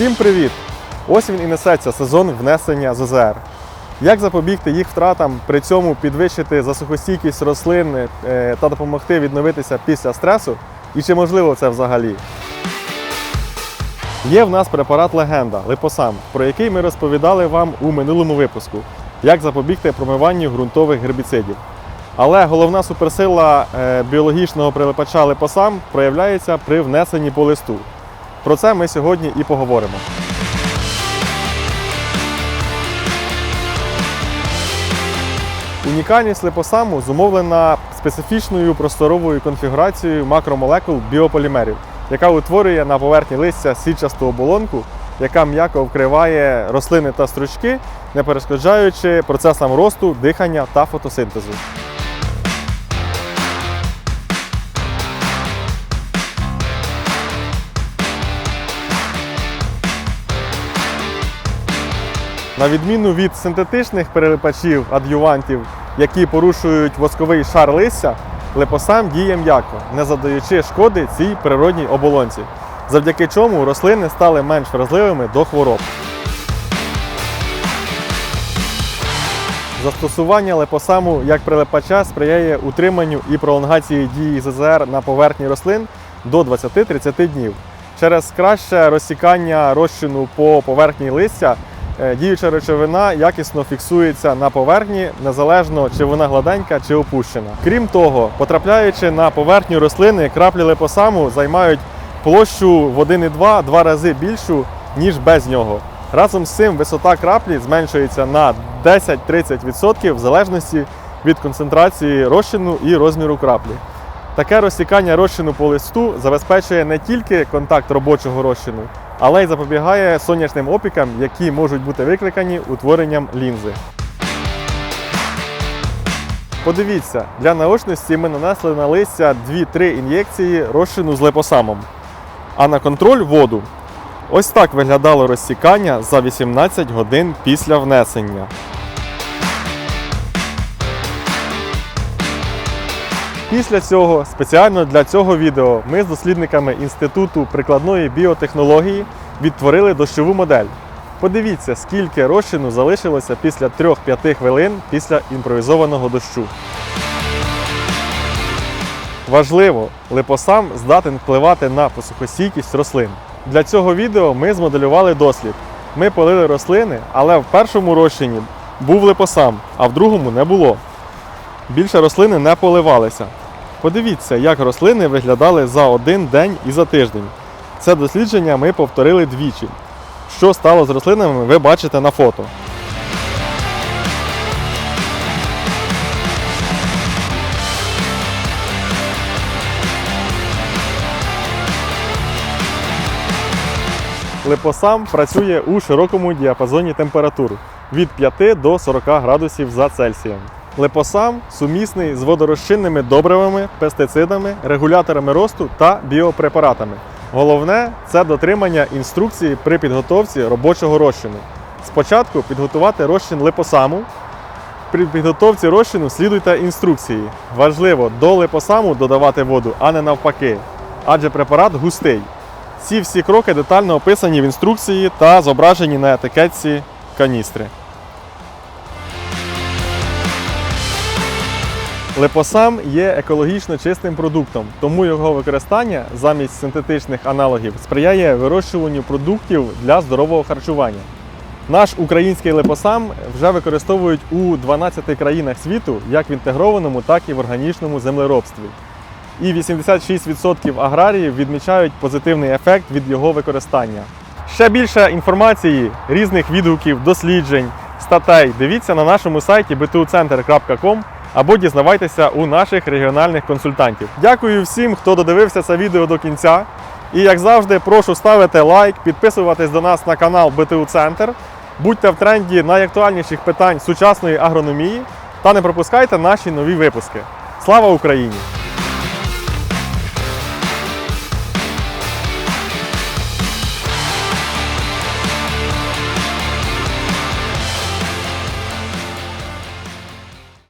Всім привіт! Ось він і несеться сезон внесення ЗЗР. Як запобігти їх втратам, при цьому підвищити засухостійкість рослин е, та допомогти відновитися після стресу? І чи можливо це взагалі? Є в нас препарат Легенда Липосам, про який ми розповідали вам у минулому випуску, як запобігти промиванню ґрунтових гербіцидів. Але головна суперсила е, біологічного прилипача Липосам проявляється при внесенні по листу. Про це ми сьогодні і поговоримо. Унікальність липосаму зумовлена специфічною просторовою конфігурацією макромолекул біополімерів, яка утворює на поверхні листя сітчасту оболонку, яка м'яко вкриває рослини та стручки, не перешкоджаючи процесам росту, дихання та фотосинтезу. На відміну від синтетичних перелипачів ад'ювантів, які порушують восковий шар листя, липосам діє м'яко, не задаючи шкоди цій природній оболонці, завдяки чому рослини стали менш вразливими до хвороб. Застосування липосаму як прилипача сприяє утриманню і пролонгації дії ЗЗР на поверхні рослин до 20-30 днів. Через краще розсікання розчину по поверхні листя діюча речовина якісно фіксується на поверхні, незалежно чи вона гладенька чи опущена. Крім того, потрапляючи на поверхню рослини, краплі липосаму займають площу в 1,2 два рази більшу, ніж без нього. Разом з цим висота краплі зменшується на 10-30% в залежності від концентрації розчину і розміру краплі. Таке розсікання розчину по листу забезпечує не тільки контакт робочого розчину, але й запобігає сонячним опікам, які можуть бути викликані утворенням лінзи. Подивіться, для наочності ми нанесли на листя 2-3 ін'єкції розчину з липосамом, а на контроль воду. Ось так виглядало розсікання за 18 годин після внесення. Після цього, спеціально для цього відео, ми з дослідниками Інституту прикладної біотехнології відтворили дощову модель. Подивіться, скільки розчину залишилося після 3-5 хвилин після імпровізованого дощу. Важливо, липосам здатен впливати на посухостійкість рослин. Для цього відео ми змоделювали дослід. Ми полили рослини, але в першому розчині був липосам, а в другому не було. Більше рослини не поливалися. Подивіться, як рослини виглядали за один день і за тиждень. Це дослідження ми повторили двічі. Що стало з рослинами, ви бачите на фото. Липосам працює у широкому діапазоні температур від 5 до 40 градусів за Цельсієм. Липосам сумісний з водорозчинними добривами, пестицидами, регуляторами росту та біопрепаратами. Головне це дотримання інструкції при підготовці робочого розчину. Спочатку підготувати розчин липосаму. При підготовці розчину слідуйте інструкції. Важливо до липосаму додавати воду, а не навпаки, адже препарат густий. Ці всі кроки детально описані в інструкції та зображені на етикетці каністри. Липосам є екологічно чистим продуктом, тому його використання замість синтетичних аналогів сприяє вирощуванню продуктів для здорового харчування. Наш український липосам вже використовують у 12 країнах світу як в інтегрованому, так і в органічному землеробстві. І 86% аграріїв відмічають позитивний ефект від його використання. Ще більше інформації, різних відгуків, досліджень, статей дивіться на нашому сайті btucenter.com або дізнавайтеся у наших регіональних консультантів. Дякую всім, хто додивився це відео до кінця. І як завжди, прошу ставити лайк, підписуватись до нас на канал БТУ Центр. Будьте в тренді найактуальніших питань сучасної агрономії та не пропускайте наші нові випуски. Слава Україні!